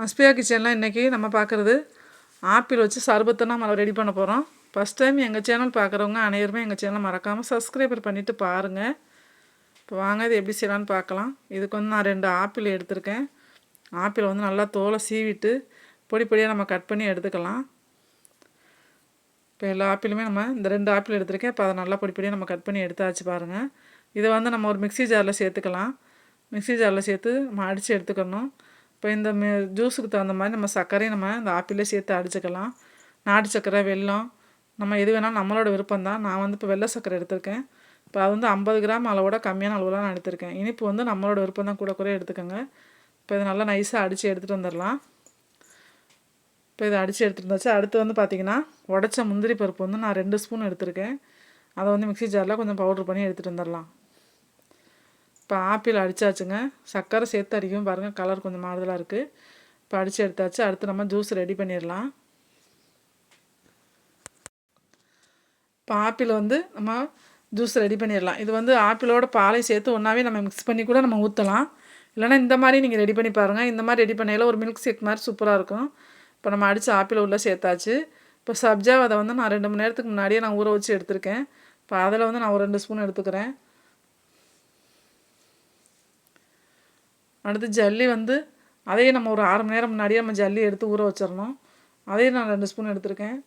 மஸ்பியா கிச்சனில் இன்றைக்கி நம்ம பார்க்குறது ஆப்பிள் வச்சு சர்பத்தை நம்ம ரெடி பண்ண போகிறோம் ஃபஸ்ட் டைம் எங்கள் சேனல் பார்க்குறவங்க அனைவருமே எங்கள் சேனலை மறக்காமல் சப்ஸ்கிரைபர் பண்ணிவிட்டு பாருங்கள் இப்போ வாங்க இது எப்படி செய்யலான்னு பார்க்கலாம். இதுக்கு வந்து நான் ரெண்டு ஆப்பிள் எடுத்திருக்கேன். ஆப்பிள் வந்து நல்லா தோலை சீவிட்டு பொடி பொடியாக நம்ம கட் பண்ணி எடுத்துக்கலாம். இப்போ எல்லா ஆப்பிளுமே நம்ம இந்த ரெண்டு ஆப்பிள் எடுத்திருக்கேன். இப்போ அதை நல்லா பொடி பொடியாக நம்ம கட் பண்ணி எடுத்தாச்சு பாருங்கள் இதை வந்து நம்ம ஒரு மிக்ஸி ஜாரில் சேர்த்துக்கலாம். மிக்ஸி ஜாரில் சேர்த்து நம்ம அடித்து எடுத்துக்கணும். இப்போ இந்த ஜூஸுக்கு தகுந்த மாதிரி நம்ம சர்க்கரையும் நம்ம இந்த ஆப்பிளே சேர்த்து அடிச்சுக்கலாம். நாட்டு சர்க்கரை வெல்லம் நம்ம எது வேணாலும் நம்மளோட விருப்பம் தான் நான் வந்து இப்போ வெள்ளை சர்க்கரை எடுத்திருக்கேன். இப்போ அது வந்து ஐம்பது கிராம் அளவோட கம்மியான அளவில் நான் எடுத்திருக்கேன். இனிப்பு வந்து நம்மளோட விருப்பம் தான் கூட கூட எடுத்துக்கோங்க. இப்போ இதை நல்லா நைஸாக அடித்து எடுத்துகிட்டு வந்துடலாம். இப்போ இதை அடித்து எடுத்துகிட்டு இருந்தாச்சு அடுத்து வந்து பார்த்திங்கன்னா உடச்ச முந்திரி பருப்பு வந்து நான் ரெண்டு ஸ்பூன் எடுத்திருக்கேன். அதை வந்து மிக்ஸி ஜாரில் கொஞ்சம் பவுட்ரு பண்ணி எடுத்துகிட்டு வந்துடலாம். இப்போ ஆப்பிள் அடித்தாச்சுங்க சர்க்கரை சேர்த்து அடிக்கும். பாருங்கள் கலர் கொஞ்சம் மாறுதலாக இருக்குது இப்போ அடித்து எடுத்தாச்சு. அடுத்து நம்ம ஜூஸ் ரெடி பண்ணிடலாம். இப்போ ஆப்பிள் வந்து நம்ம ஜூஸ் ரெடி பண்ணிடலாம். இது வந்து ஆப்பிளோட பாலை சேர்த்து ஒன்றாவே நம்ம மிக்ஸ் பண்ணி கூட நம்ம ஊற்றலாம் இல்லைனா இந்த மாதிரி நீங்கள் ரெடி பண்ணி பாருங்கள் இந்த மாதிரி ரெடி பண்ணையில் ஒரு மில்க் ஷேக் மாதிரி சூப்பராக இருக்கும். இப்போ நம்ம அடித்து ஆப்பிள் உள்ளே சேர்த்தாச்சு. இப்போ சப்ஜா அதை வந்து நான் ரெண்டு மணி நேரத்துக்கு முன்னாடியே நான் ஊற வச்சு எடுத்திருக்கேன். இப்போ அதில் வந்து நான் ஒரு ரெண்டு ஸ்பூன் எடுத்துக்கிறேன். அடுத்து ஜல்லி வந்து அதையும் நம்ம ஒரு அரை மணி நேரம் முன்னாடியே நம்ம ஜல்லி எடுத்து ஊற வச்சிடணும் அதையும் நான் ரெண்டு ஸ்பூன் எடுத்திருக்கேன்.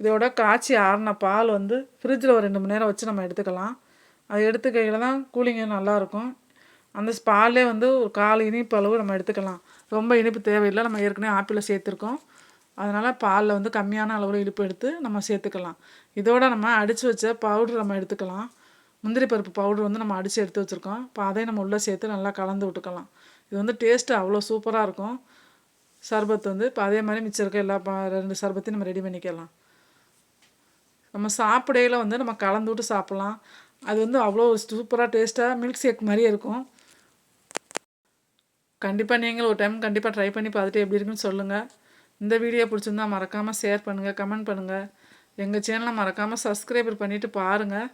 இதோட காய்ச்சி ஆறின பால் வந்து ஃப்ரிட்ஜில் ஒரு ரெண்டு மணி நேரம் வச்சு நம்ம எடுத்துக்கலாம். அது எடுத்துக்கையில் தான் கூலிங்கு நல்லாயிருக்கும் அந்த பாலே வந்து ஒரு கால் இனிப்பு அளவு நம்ம எடுத்துக்கலாம். ரொம்ப இனிப்பு தேவையில்லை. நம்ம ஏற்கனவே ஆப்பிளில் சேர்த்துருக்கோம். அதனால் பாலில் வந்து கம்மியான அளவில் இனிப்பு எடுத்து நம்ம சேர்த்துக்கலாம். இதோட நம்ம அடித்து வச்ச பவுடர் நம்ம எடுத்துக்கலாம். முந்திரி பருப்பு பவுடர் வந்து நம்ம அடித்து எடுத்து வச்சுருக்கோம். இப்போ அதையும் நம்ம உள்ளே சேர்த்து நல்லா கலந்து விட்டுக்கலாம். இது வந்து டேஸ்ட்டு அவ்வளோ சூப்பராக இருக்கும். சர்பத் வந்து இப்போ அதே மாதிரி மிச்சம் இருக்க எல்லா ரெண்டு சர்பத்தையும் நம்ம ரெடி பண்ணிக்கலாம். நம்ம சாப்பிடையில் வந்து நம்ம கலந்து விட்டு சாப்பிட்லாம். அது வந்து அவ்வளோ சூப்பராக டேஸ்ட்டாக மில்க் ஷேக் மாதிரியே இருக்கும். கண்டிப்பாக நீங்கள் ஒரு டைம் கண்டிப்பாக ட்ரை பண்ணி பார்த்துட்டு எப்படி இருக்குன்னு சொல்லுங்கள் இந்த வீடியோ பிடிச்சிருந்தா மறக்காமல் ஷேர் பண்ணுங்கள் கமெண்ட் பண்ணுங்கள் எங்கள் சேனலை மறக்காமல் சப்ஸ்கிரைபர் பண்ணிவிட்டு பாருங்கள்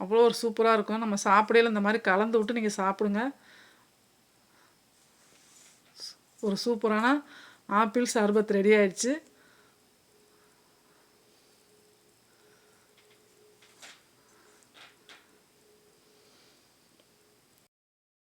அவ்வளோ ஒரு சூப்பராக இருக்கும். நம்ம சாப்பிடையில இந்த மாதிரி கலந்து விட்டு நீங்கள் சாப்பிடுங்க. ஒரு சூப்பரான ஆப்பிள் சர்பத் ரெடி ஆயிடுச்சு.